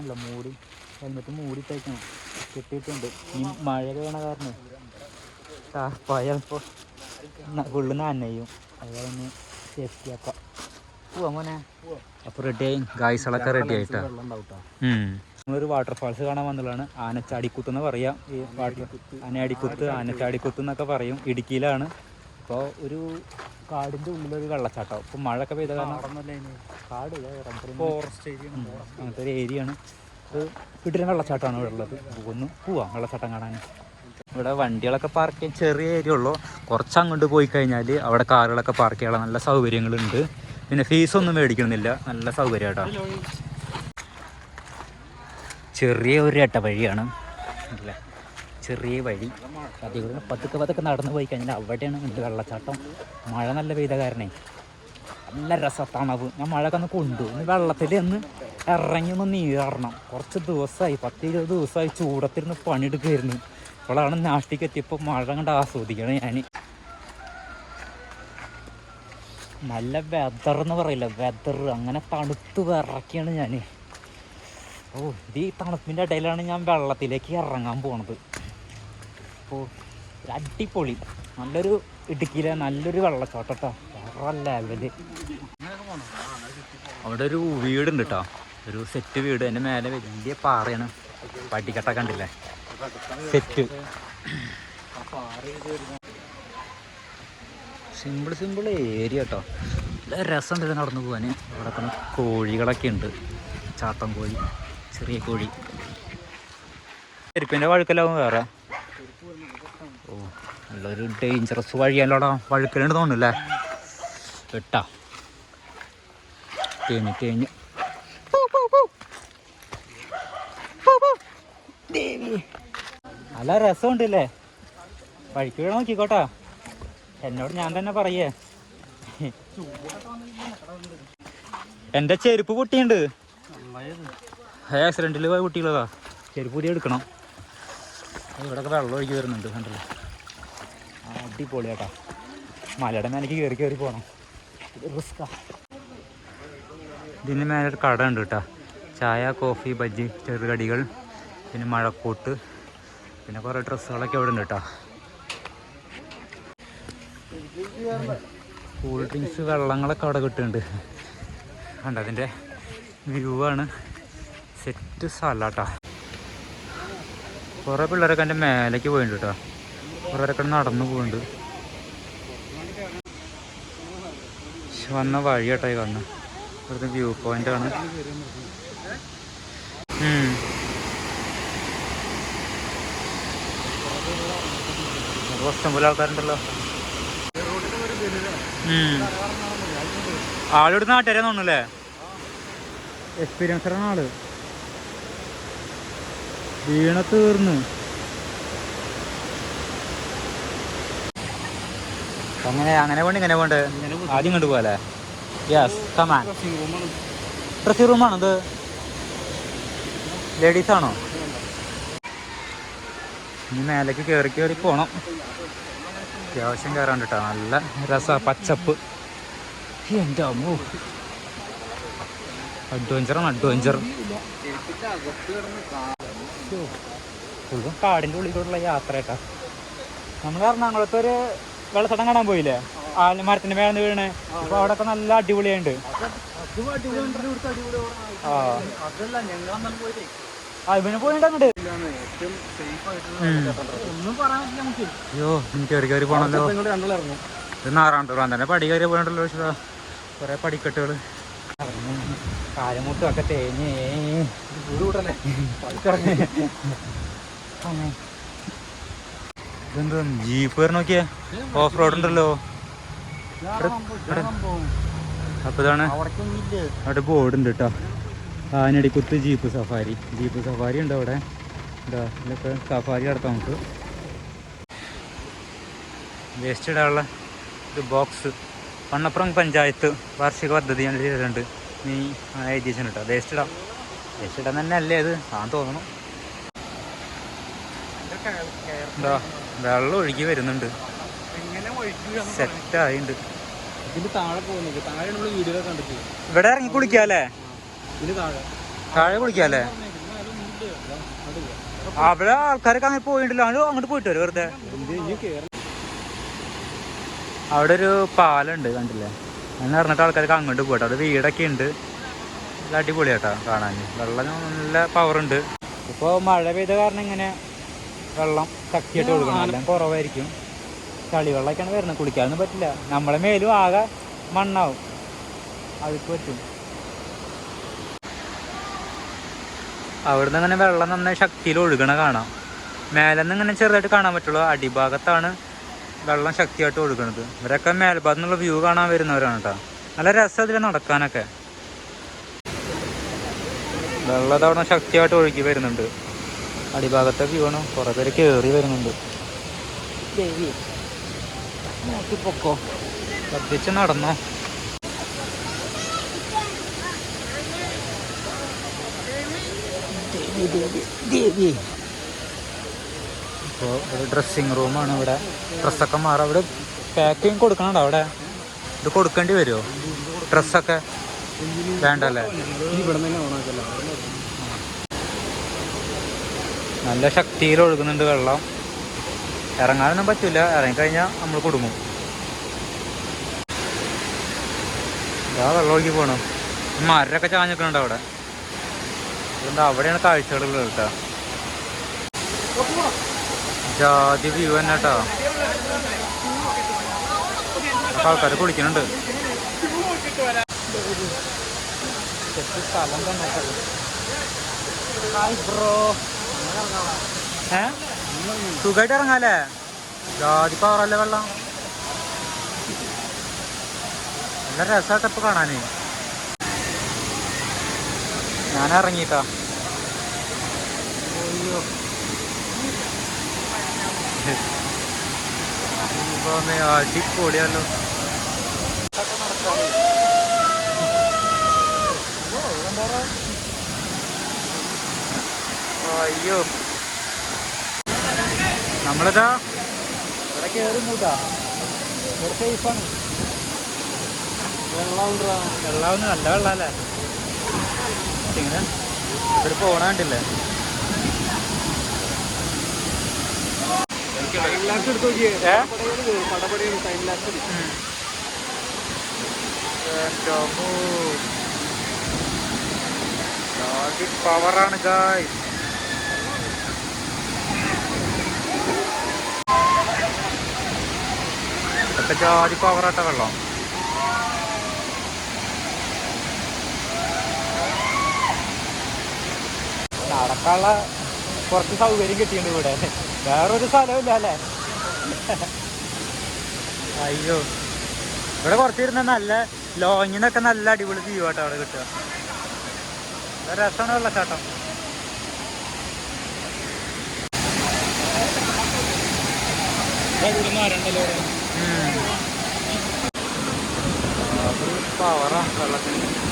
അല്ല മൂടി. ഹെൽമെറ്റ് മൂടി തയ്ക്കണം കെട്ടിയിട്ടുണ്ട്. ഈ മഴ വീണ കാരണം. പോയാൽ ഇപ്പോൾ ഫുള്ള് നനയും. അതൊന്ന് സേഫ്റ്റി ആക്കാം പോവാ മോനെ. അപ്പോൾ വാട്ടർഫാൾസ് കാണാൻ വന്നതാണ്. ആനച്ചാടിക്കുത്ത് എന്ന് പറയാം. ഈ വാട്ടർ ആനയാടിക്കുത്ത് ആനച്ചാടിക്കുത്ത് എന്നൊക്കെ പറയും. ഇടുക്കിയിലാണ്. അപ്പോൾ ഒരു കാടിന്റെ ഉള്ളിലൊരു വെള്ളച്ചാട്ടം. ഇപ്പോൾ മഴയൊക്കെ പെയ്ത കാരണം കാട് ഫോറസ്റ്റ് ഏരിയ അങ്ങനത്തെ ഒരു ഏരിയ ആണ്. ഇത് വീട്ടിലെ വെള്ളച്ചാട്ടമാണ് ഇവിടെ ഉള്ളത്. പോകുന്നു പോവാ വെള്ളച്ചാട്ടം കാണാൻ. ഇവിടെ വണ്ടികളൊക്കെ പാർക്ക് ചെയ്യാൻ ചെറിയ ഏരിയ ഉള്ളൂ. കുറച്ച് അങ്ങോട്ട് പോയി കഴിഞ്ഞാൽ അവിടെ കാറുകളൊക്കെ പാർക്ക് ചെയ്യാനുള്ള നല്ല സൗകര്യങ്ങളുണ്ട്. പിന്നെ ഫീസ് ഒന്നും മേടിക്കണമെന്നില്ല. നല്ല സൗകര്യമായിട്ടാണ് ചെറിയ ഒരു എട്ട വഴിയാണ്. അല്ലേ? ചെറിയ വഴി. അതേപോലെ പതുക്കെ പതുക്കെ നടന്നു പോയി കഴിഞ്ഞാൽ അവിടെയാണ് ഉണ്ട് വെള്ളച്ചാട്ടം. മഴ നല്ല പെയ്ത കാരണേ. നല്ല രസത്തണവ് ഞാൻ മഴ കന്ന് കൊണ്ടു. ഇന്ന് വെള്ളത്തിൽ ഒന്ന് ഇറങ്ങി ഒന്ന് നീറണം. കുറച്ച് ദിവസമായി പത്ത് ഇരുപത് ദിവസമായി ചൂടത്തിരുന്ന് പണിയെടുക്കുമായിരുന്നു അപ്പോഴാണ് നാട്ടിലേക്ക് എത്തിയപ്പോൾ മഴ കണ്ട് ആസ്വദിക്കണം ഞാൻ. നല്ല വെതർ എന്ന് പറയില്ല? വെതർ അങ്ങനെ തണുത്ത് വിറക്കിയാണ് ഞാൻ. ഓ ഇത് ഈ തണുപ്പിന്റെ ഇടയിലാണ് ഞാൻ വെള്ളത്തിലേക്ക് ഇറങ്ങാൻ പോണത്. അപ്പോൾ ഒരു അടിപൊളി. നല്ലൊരു ഇടുക്കിയിലെ നല്ലൊരു വെള്ളച്ചാട്ടട്ടോ. വേറെ ലെവൽ അവിടെ ഒരു വീടുണ്ട് കേട്ടോ ഒരു സെറ്റ് വീട്. എന്റെ മേലെ വലിയ പാറയാണ്. പട്ടിക്കട്ട കണ്ടില്ലേ? സെറ്റ് സിമ്പിൾ സിമ്പിൾ ഏരിയ കേട്ടോ നല്ല രസം ഇത് നടന്നു പോകാൻ. അവിടെ തന്നെ കോഴികളൊക്കെ ഉണ്ട്. ചാട്ടം കോഴി ചെറിയ കോഴി. ചെരുപ്പിന്റെ വഴുക്കലാവും വേറെ. നല്ലൊരു ഡേഞ്ചറസ് വഴിയല്ലോടാ. വഴുക്കലുണ്ട് തോന്നുന്നില്ലേ? വെട്ടാ തേഞ്ഞ് തേഞ്ഞ്. നല്ല രസമുണ്ടല്ലേ? വഴിക്ക് വീഴ നോക്കിക്കോട്ടാ. എന്നോട് ഞാൻ തന്നെ പറയേ. എന്റെ ചെരുപ്പ് പൊട്ടിയുണ്ട്. ആക്സിഡന്റിൽ പോയ കുട്ടികളതാ. ചെരുപ്പ് പുതിയ എടുക്കണം. ഇവിടെയൊക്കെ വെള്ളം ഒഴുകി വരുന്നുണ്ട് കണ്ടല്ലോ? അടിപൊളിയാട്ടാ. മലയുടെ മേലേക്ക് കയറി കയറി പോകണം റിസ്ക്കാ. ഇതിന് മേലെ ഒരു കട ഉണ്ട് കേട്ടോ. ചായ കോഫി ബജ്ജി ചെറുകടികൾ പിന്നെ മഴക്കൂട്ട് പിന്നെ കുറേ ഡ്രസ്സുകളൊക്കെ അവിടെ ഉണ്ട് കേട്ടോ. കൂൾ ഡ്രിങ്ക്സ് വെള്ളങ്ങളൊക്കെ അവിടെ കിട്ടുന്നുണ്ട്. കണ്ട അതിന്റെ വ്യൂ ആണ്. സെറ്റ് സ്ഥലാട്ടാ കുറേ പിള്ളേരൊക്കെ എന്റെ മേലേക്ക് പോയിട്ടുണ്ട് കേട്ടോ. കുറേയൊക്കെ നടന്നു പോകുന്നുണ്ട് വന്ന വഴി കേട്ടോ ഈ കാണുന്നത് ഇവിടുത്തെ വ്യൂ പോയിന്റ് ആണ്. ഇഷ്ടംപോലെ ആൾക്കാരുണ്ടല്ലോ. ഉം. ആളിവിടെ നാട്ടുകാരെ തോന്നുന്നല്ലേ? എക്സ്പീരിയൻസ് ആണ് ആൾ. വീണ തീർന്നു. അങ്ങനെ അങ്ങനെ പോണ്ട് ഇങ്ങനെ പോണ്ട് ആദ്യം കണ്ടു പോലെ യെസ് കമാൻ ഡ്രസ്സിംഗ് റൂമാണോ ഇത്? ലേഡീസ് ആണോ? ഇനി മേലേക്ക് കയറി കയറി പോണം. അത്യാവശ്യം കയറാണ്ട് കേട്ടോ നല്ല രസ പച്ചപ്പ്. എന്റെ അമ്മോ. അഡ്വഞ്ചറാണ് അഡ്വഞ്ചർ കാടിന്റെ കാടിന്റെ ഉള്ളിലൂടെയുള്ള യാത്ര കേട്ടാ നമ്മൾ എറണാകുളത്ത് ഒരു വെള്ളച്ചാട്ടം കാണാൻ പോയില്ലേ? ആ മരത്തിന്റെ മേളന്ന് വീണ്. അപ്പൊ അവിടെ ഒക്കെ നല്ല അടിപൊളിയുണ്ട് ആ. ഇവന് പോയിട്ട് അങ്ങോട്ട് അയ്യോ എനിക്ക് കയറി കയറി പോണല്ലോ. ഇത് നാറാണ്ടൂറാൻ തന്നെ പടി കയറി പോകണ്ടല്ലോ പക്ഷേ കുറെ പടിക്കെട്ടുകൾ കാലമുട്ടും ഒക്കെ തേഞ്ഞ്. ഇതെന്താ ജീപ്പ് കയറി നോക്കിയേ? ഓഫ് റോഡ് ഉണ്ടല്ലോ. അപ്പൊ ഇതാണ് അവിടെ ബോർഡ് ഉണ്ട് കേട്ടോ ആനടിക്കുത്ത് ജീപ്പ് സഫാരി ജീപ്പ് സഫാരി ഉണ്ട് അവിടെ. എന്താ ഇതിലൊക്കെ സഫാരി നടത്താം നമുക്ക്. വേസ്റ്റ് ഇടാനുള്ള ഒരു ബോക്സ് പണ്ണപ്പുറം പഞ്ചായത്ത് വാർഷിക പദ്ധതി ഞാൻ ചെയ്തിട്ടുണ്ട്. നീ ആ കേട്ടോ വേസ്റ്റ് ഇടാം. വേസ്റ്റ് ഇടാൻ തന്നെ അല്ലേ അത് ആ തോന്നണം. എന്താ വെള്ളം ഒഴുകി വരുന്നുണ്ട്. സെറ്റായിണ്ട് ഇതിന്റെ താഴെ പോകുന്നത് താഴെ നമ്മൾ വീഡിയോ കണ്ടിട്ട് ഇവിടെ ഇറങ്ങി കുളിക്കാല്ലേ ഇതിന് താഴെ. താഴെ കുളിക്കാല്ലേ അവിടെ ആൾക്കാരൊക്കെ അങ്ങനെ പോയിട്ടില്ല അങ്ങോട്ട് അങ്ങോട്ട് പോയിട്ട് വരും വെറുതെ? അവിടെ ഒരു പാലുണ്ട് കണ്ടില്ലേ? അങ്ങനെ പറഞ്ഞിട്ട് ആൾക്കാർക്ക് അങ്ങോട്ട് പോയിട്ട്. അവിടെ വീടൊക്കെ ഉണ്ട് നല്ല അടിപൊളിയാട്ടോ കാണാൻ വെള്ളം നല്ല പവർ ഉണ്ട് ഇപ്പോൾ മഴ പെയ്ത കാരണം ഇങ്ങനെ വെള്ളം ശക്തിയായിട്ട് കൊടുക്കണം. കുറവായിരിക്കും. ചളി വെള്ളമൊക്കെയാണ് വരുന്നത്. കുളിക്കാനൊന്നും പറ്റില്ല. നമ്മളെ മേലും ആകെ മണ്ണാവും. അതൊക്കെ പറ്റും. അവിടുന്ന് അങ്ങനെ വെള്ളം നന്നായി ശക്തിയിൽ ഒഴുകണ കാണാം. മേലെ നിന്ന് ഇങ്ങനെ ചെറുതായിട്ട് കാണാൻ പറ്റുള്ളൂ. അടിഭാഗത്താണ് വെള്ളം ശക്തിയായിട്ട് ഒഴുകണത്. ഇവരൊക്കെ മേൽഭാഗത്തു നിന്നുള്ള വ്യൂ കാണാൻ വരുന്നവരാണ് കേട്ടോ. നല്ല രസം ഇതിൽ നടക്കാനൊക്കെ. വെള്ളം തവണ ശക്തിയായിട്ട് ഒഴുകി വരുന്നുണ്ട്. അടിഭാഗത്തെ വ്യൂ ആണ് കുറേ പേര് കയറി വരുന്നുണ്ട്. ദേവി നോക്കി പൊക്കോ ശ്രദ്ധിച്ച് നടന്നോ. ദേവി ദേവി ദേവി. ഇപ്പോൾ ഒരു ഡ്രസ്സിങ് റൂമാണ് ഇവിടെ. ഡ്രസ്സൊക്കെ മാറാം. ഇവിടെ പാക്കിങ് കൊടുക്കണുണ്ടോ അവിടെ? ഇത് കൊടുക്കേണ്ടി വരുമോ ഡ്രസ്സൊക്കെ? വേണ്ടല്ലേ? ഇവിടെ തന്നെ ഓണാക്കല്ല? നല്ല ശക്തിയിൽ ഒഴുകുന്നുണ്ട് വെള്ളം. ഇറങ്ങാനൊന്നും പറ്റില്ല ഇറങ്ങിക്കഴിഞ്ഞാൽ നമ്മൾ കുടുങ്ങും. ഇതാ വെള്ളം ഒഴുകി പോണു. മരമൊക്കെ ചാഞ്ഞിട്ടുണ്ട് അവിടെ. അതുകൊണ്ട് അവിടെയാണ് കാഴ്ചകളുള്ളത് കേട്ടോ. ജാതി വ്യൂ തന്നെ കേട്ടോ. ആൾക്കാർ കുളിക്കുന്നുണ്ട്. സ്ഥലം തന്നെ ഹായ് ബ്രോ. ഏ? സുഖമായിട്ട് ഇറങ്ങാല്ലേ ജാതി പവറല്ലേ വെള്ളം? നല്ല രസമായിട്ട് ഇപ്പൊ കാണാന്. ഞാൻ ഇറങ്ങിട്ടാ അയ്യോ അടിപൊളിയല്ലോ. അയ്യോ. നമ്മളിതാ? ഇവിടെ കയറും കൂട്ടാ ഇവിടെ സേഫാണ് വെള്ളമൊന്നും നല്ല വെള്ളമല്ലേ ഇങ്ങനെ ഇവിടെ പോണാണ്ടില്ലേ പവറാണ് ടൈം ജാതി പവറാട്ട വെള്ളം. നടക്കാനുള്ള കുറച്ച് സൗകര്യം കിട്ടിയിട്ടുണ്ട് ഇവിടെ. വേറൊരു സ്ഥലമില്ല അല്ലേ അയ്യോ. ഇവിടെ കുറച്ചിരുന്ന നല്ല ലോങ്ങിൽ നിന്നൊക്കെ നല്ല അടിപൊളി വ്യൂ അവിടെ കിട്ടുക. രസമാണ് വെള്ളച്ചാട്ടം. പവറാ വെള്ളത്തിന്.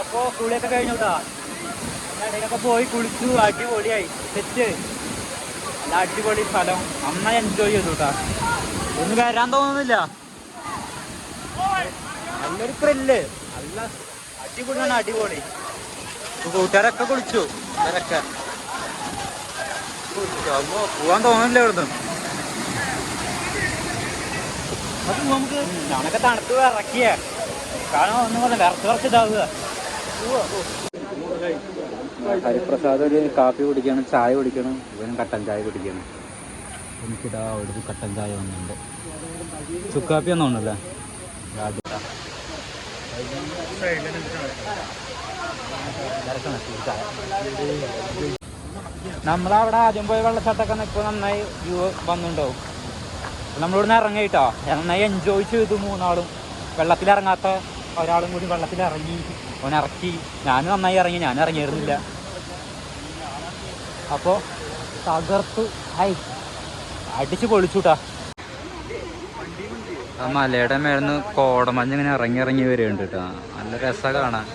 അപ്പോ കുളിയൊക്കെ കഴിഞ്ഞോട്ടാ? ഇടയിലൊക്കെ പോയി കുളിച്ചു അടിപൊളിയായി. സെറ്റ് നല്ല അടിപൊളി സ്ഥലം. നന്നായി എൻജോയ് ചെയ്തു കേട്ടാ ഒന്നും വരാൻ തോന്നുന്നില്ല. നല്ലൊരു ത്രില്ല് നല്ല അടിപൊളിയാണ് അടിപൊളി. കൂട്ടുകാരൊക്കെ കുളിച്ചു. ഇവരൊക്കെ. പോവാൻ തോന്നുന്നില്ല ഇവിടുന്ന്. നമുക്ക് ഞാനൊക്കെ തണുത്ത് വിറക്കിയ. ഒന്നും പറഞ്ഞ വിറച്ച് വിറച്ച് ഇതാവുക. ഹരിപ്രസാദ് ഒരു കാപ്പി കുടിക്കണം ചായ കുടിക്കണം ഇവനും കട്ടൻ ചായ കുടിക്കണം. എനിക്കിതാ ഒരു കട്ടൻ ചായ വന്നിട്ടുണ്ട്. ചുക്കാപ്പി ഒന്നും ഉണ്ടല്ലേ നമ്മളവിടെ ആദ്യം പോയ വെള്ളച്ചാട്ടമൊക്കെ നിൽക്കുമ്പോൾ നന്നായി വ്യൂ വന്നിട്ടുണ്ടാവും. നമ്മളിവിടുന്ന് ഇറങ്ങിയിട്ടോ? നന്നായി എൻജോയ് ചെയ്തു മൂന്നാളും. വെള്ളത്തിലിറങ്ങാത്ത ഒരാളും കൂടി വെള്ളത്തിലിറങ്ങി. ഇറക്കി ഞാനും നന്നായി ഇറങ്ങി. ഞാൻ ഇറങ്ങിയിരുന്നില്ല. അപ്പോൾ തകർത്ത് ഹൈ അടിച്ച് പൊളിച്ചുട്ടാ. ആ മലയുടെ മേലിന്ന് കോടമഞ്ഞ് ഇങ്ങനെ ഇറങ്ങി ഇറങ്ങി വരുന്നുണ്ട് കേട്ടോ നല്ല രസ കാണാൻ.